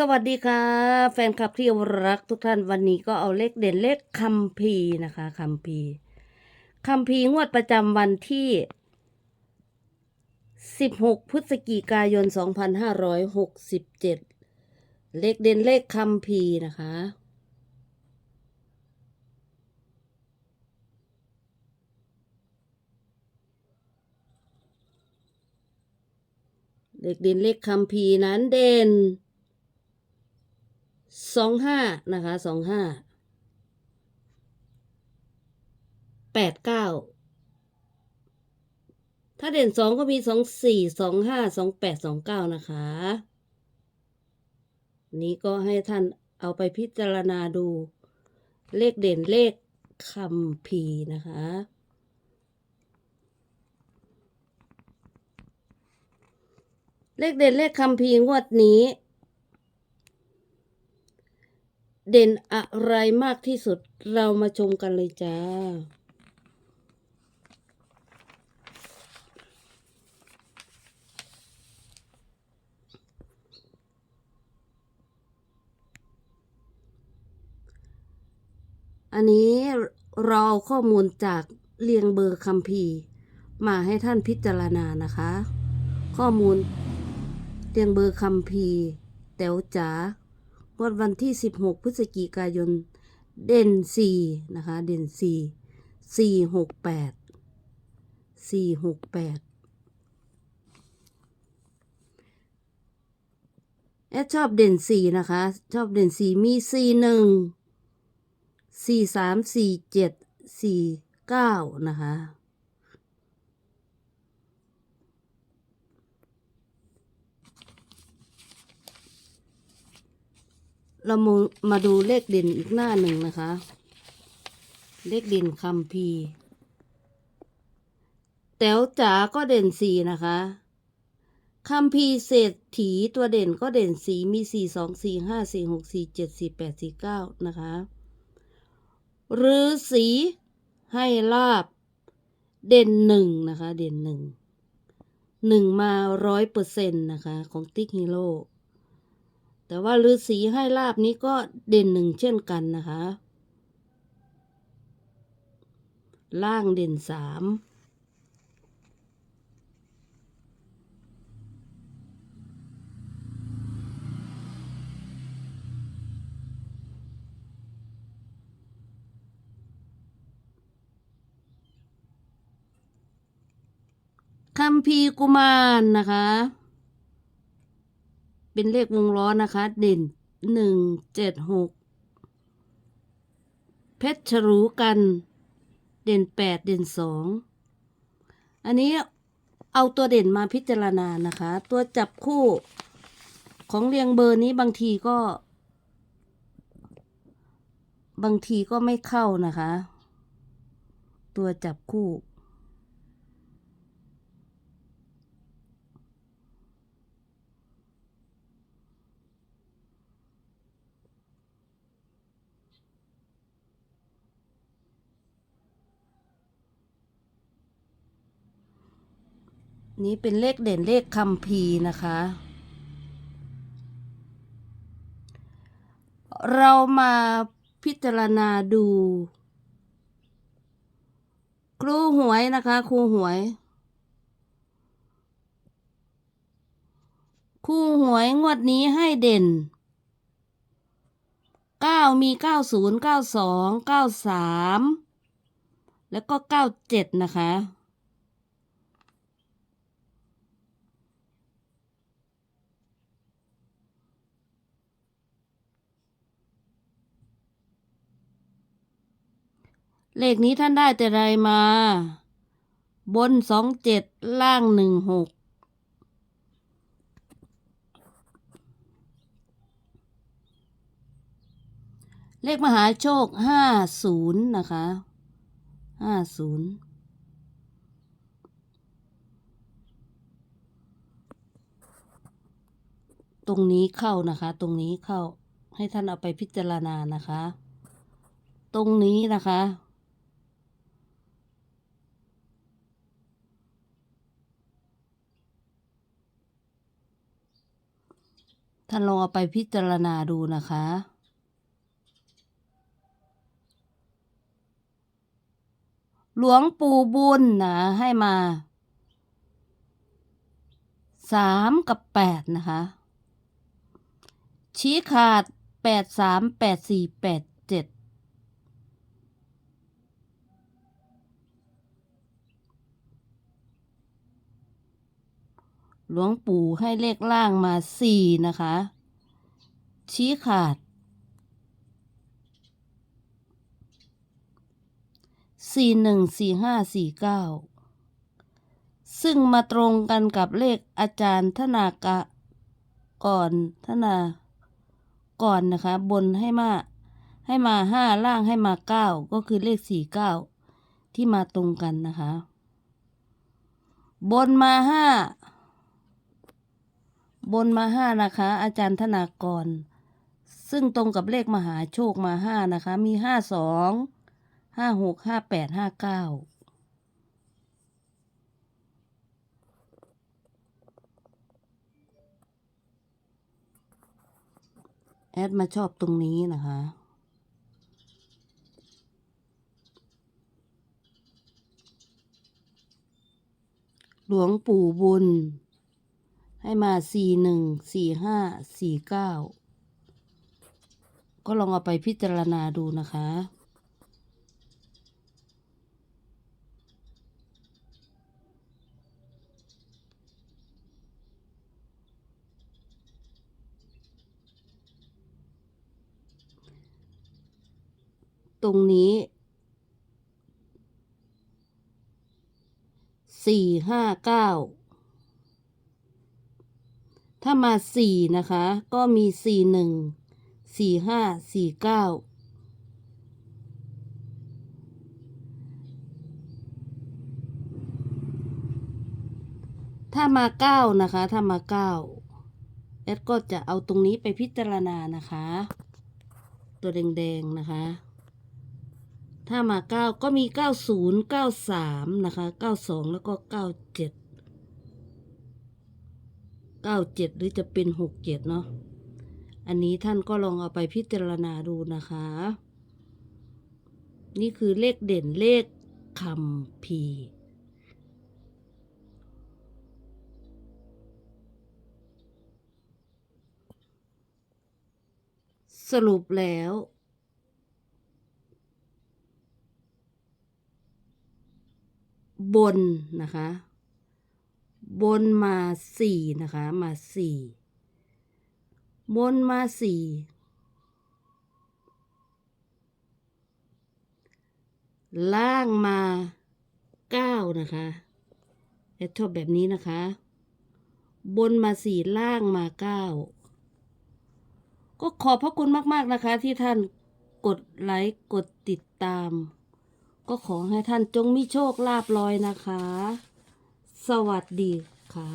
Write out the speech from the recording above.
สวัสดีค่ะ แฟนคลับที่รักทุกท่านวันนี้ก็เอาเลขเด่นเลขคัมภีนะคะคัมภีคัมภีงวดประจำวันที่ 16 พฤศจิกายน 2567 เลขเด่นเลขคัมภีนะคะ เลขเด่นเลขคัมภีนั้นเด่น สองห้านะคะสองห้าแปดเก้าถ้าเด่นสองก็มีสองสี่สองห้าสองแปดสองเก้านะคะ นี้ก็ให้ท่านเอาไปพิจารณาดูเลขเด่นเลขคำพีนะคะ เลขเด่นเลขคำพีงวดนี้ เด่นอะไรมากที่สุดเรามาชมกันเลยจ้า อันนี้เราเอาข้อมูลจากเรียงเบอร์คัมภีร์มาให้ท่านพิจารณานะคะ ข้อมูลเรียงเบอร์คัมภีร์แต๋วจ๋า งวดวันที่ 16 พฤศจิกายน เด่น 4 นะคะ เด่น 4 4 6 8 4 6 8แอดชอบเด่น 4 นะคะ ชอบเด่น 4 มี 4 1 4 3 4 7 4 9 นะคะ เรามามาดูเลขเด่นอีกหน้าหนึ่งนะคะ เลขเด่นคัมภีแต๋วจ๋าก็เด่นสี่นะคะคัมภีเศรษฐีตัวเด่นก็เด่นสีมีสี่สองสี่ห้าสี่หกสี่เจ็ดสี่แปดสี่เก้านะคะหรือสีให้ลาบ เด่นหนึ่งนะคะ เด่นหนึ่งหนึ่งมาร้อยเปอร์เซ็นต์นะคะ ของติ๊กฮีโร่ แต่ว่าฤาษีให้ลาบนี้ก็เด่นหนึ่งเช่นกันนะคะ ล่างเด่นสามคัมภีกุมารนะคะ เป็นเลขวงล้อนะคะ เด่นหนึ่งเจ็ดหกเพชรฉรูกัน เด่นแปดเด่นสองอันนี้เอาตัวเด่นมาพิจารณานะคะ ตัวจับคู่ของเรียงเบอร์นี้บางทีก็ บางทีก็ไม่เข้านะคะ ตัวจับคู่ นี้เป็นเลขเด่นเลขคัมภีนะคะ เรามาพิจารณาดู ครูหวยนะคะ ครูหวย ครูหวยงวดนี้ให้เด่นเก้ามีเก้าศูนย์เก้าสองเก้าสามแล้วก็เก้าเจ็ดนะคะ เลขนี้ท่านได้แต่ไรมา บนสองเจ็ดล่างหนึ่งหกเลขมหาโชคห้าศูนย์นะคะห้าศูนย์ตรงนี้เข้านะคะ ตรงนี้เข้าให้ท่านเอาไปพิจารณานะคะ ตรงนี้นะคะ ทานลองเอาไปพิจารณาดูนะคะ หลวงปู่บุญนะให้มาสามกับแปดนะคะ ชี้ขาดแปดสามแปดสี่แปดเจ็ด หลวงปู่ให้เลขล่างมาสี่นะคะ ชี้ขาดสี่หนึ่งสี่ห้าสี่เก้าซึ่งมาตรงกันกับเลขอาจารย์ธนากะก่อนธนาก่อนนะคะ บนให้มาให้มาห้าล่างให้มาเก้าก็คือเลขสี่เก้าที่มาตรงกันนะคะ บนมาห้า บนมาห้านะคะ อาจารย์ธนากร ซึ่งตรงกับเลขมหาโชคมาห้านะคะ มีห้าสองห้าหกห้าแปดห้าเก้าแอดมาชอบตรงนี้นะคะ หลวงปู่บุญ ให้มาสี่หนึ่งสี่ห้าสี่เก้าก็ลองเอาไปพิจารณาดูนะคะ ตรงนี้สี่ห้าเก้า ถ้ามาสี่นะคะ ก็มีสี่หนึ่งสี่ห้าสี่เก้าถ้ามาเก้านะคะ ถ้ามาเก้าแอดก็จะเอาตรงนี้ไปพิจารณานะคะ ตัวแดงๆนะคะ ถ้ามาเก้าก็มีเก้าศูนย์เก้าสามนะคะเก้าสองแล้วก็เก้าเจ็ด เก้าเจ็ดหรือจะเป็นหกเจ็ดเนาะ อันนี้ท่านก็ลองเอาไปพิจารณาดูนะคะ นี่คือเลขเด่นเลขคำพีสรุปแล้ว บนนะคะ บนมาสี่นะคะ มาสี่บนมาสี่ล่างมาเก้านะคะแอดชอบแบบนี้นะคะ บนมาสี่ล่างมาเก้าก็ขอบพระคุณมาก ๆ นะคะ ที่ท่านกดไลค์กดติดตาม ก็ขอให้ท่านจงมีโชคลาภลอยนะคะ สวัสดีค่ะ